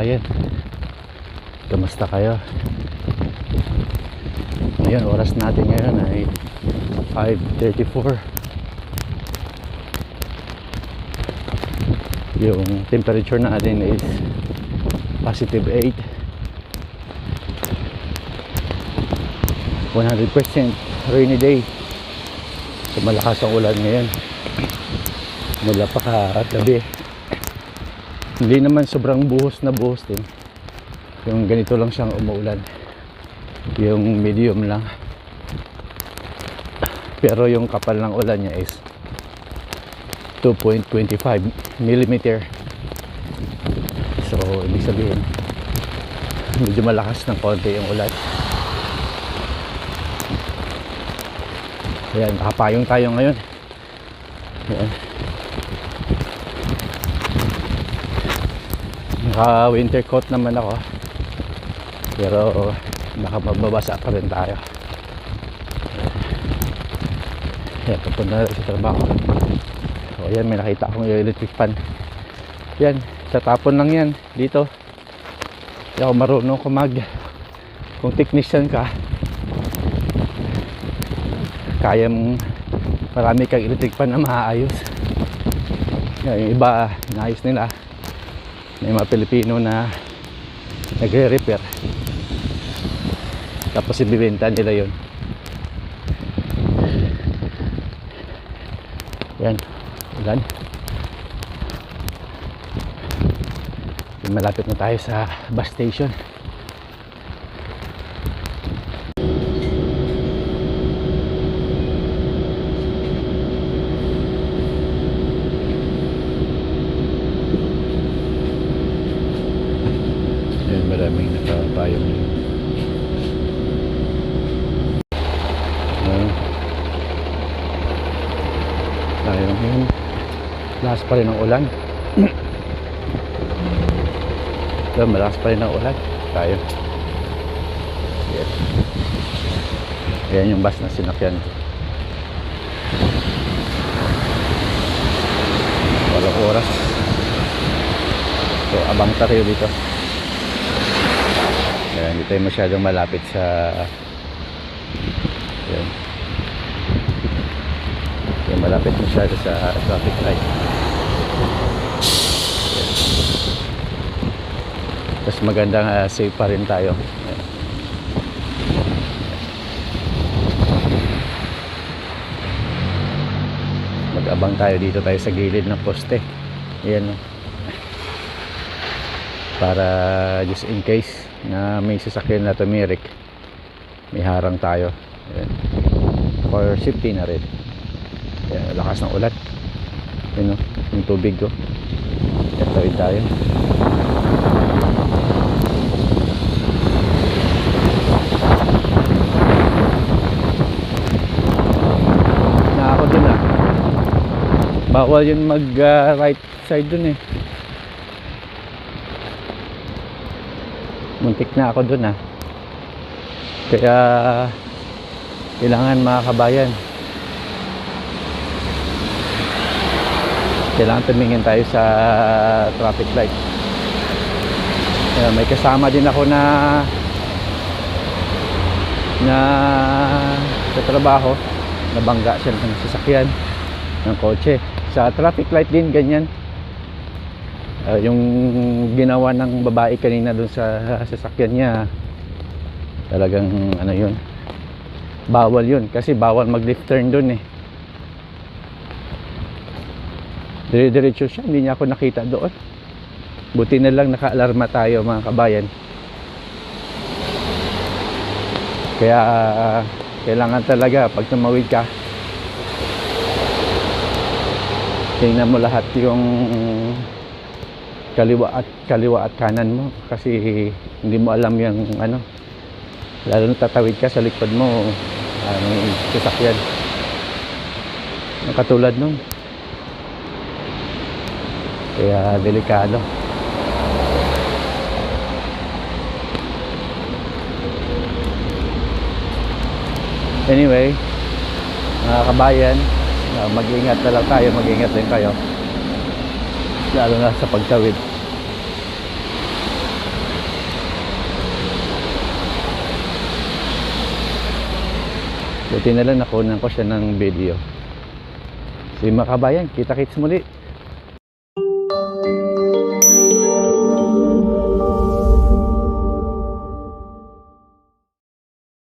kabayan Kamusta kayo? Ngayon, oras natin ngayon ay 5.34 Yung temperature natin is positive 8 100% rainy day. So malakas ang ulan ngayon. Mula pa kagabi hindi naman sobrang buhos na buhos din yung ganito lang siyang umuulan. Yung medium lang. Pero yung kapal ng ulan niya is 2.25 millimeter. So ibig sabihin medyo malakas ng konti yung ulan. Ayan nakapayong tayo ngayon. Ayan naka winter coat naman ako. Pero baka magbabasa pa rin tayo. Ayan papunta na sa trabaho. So ayan may nakita akong electric fan. Yan sa tapon lang yan dito. Hindi ako marunong kumag kung technician ka. Kaya mong marami kang electric fan na maayos. Yan, yung iba naayos nila may mga Pilipino na nagre-repair. Tapos ibibenta nila yon yan. Ulan malapit na tayo sa bus station Ayan, maraming nakapayong Ayan. Ngayon. Lakas pa rin ang ulan. Ito, malakas pa rin ang ulan. Tayo. Ayan. Ayan yung bus na sinakyan. Walang oras. So, abang tayo dito. Ayan, hindi tayo masyadong malapit sa Ayan. Malapit masyado sa traffic light. Tapos magandang uh, safe pa rin tayo. Mag-abang tayo dito tayo sa gilid ng poste. Ayan. oh. Para just in case na may sasakyan na tumirik may harang tayo Ayan. for safety na rin Lakas ng ulan yun o, yung tubig ko ito rin tayo. Na ako dun ah. Bawal yun mag ah, right side dun eh. Muntik na ako dun ah. Kaya kailangan mga kabayan kailangan tumingin tayo sa traffic light. Kaya may kasama din ako na na sa trabaho nabangga siya ng sasakyan ng kotse. Sa traffic light din ganyan. Uh, yung ginawa ng babae kanina doon sa sasakyan niya talagang ano yun bawal yun. Kasi bawal mag left turn doon eh dire-diretso siya hindi niya ako nakita doon. Buti na lang naka-alarma tayo mga kabayan. Kaya ah, kailangan talaga pag tumawid ka tingnan mo lahat yung kaliwa at kaliwa at kanan mo. Kasi hindi mo alam yung ano. Lalo na tatawid ka sa likod mo ang sasakyan. Katulad nun kaya delikado. Anyway mga kabayan uh, mag-iingat na lang tayo mag-iingat din kayo. Lalo na sa pagtawid. Buti na lang nakunan ko siya ng video. So mga kabayan kita-kits muli.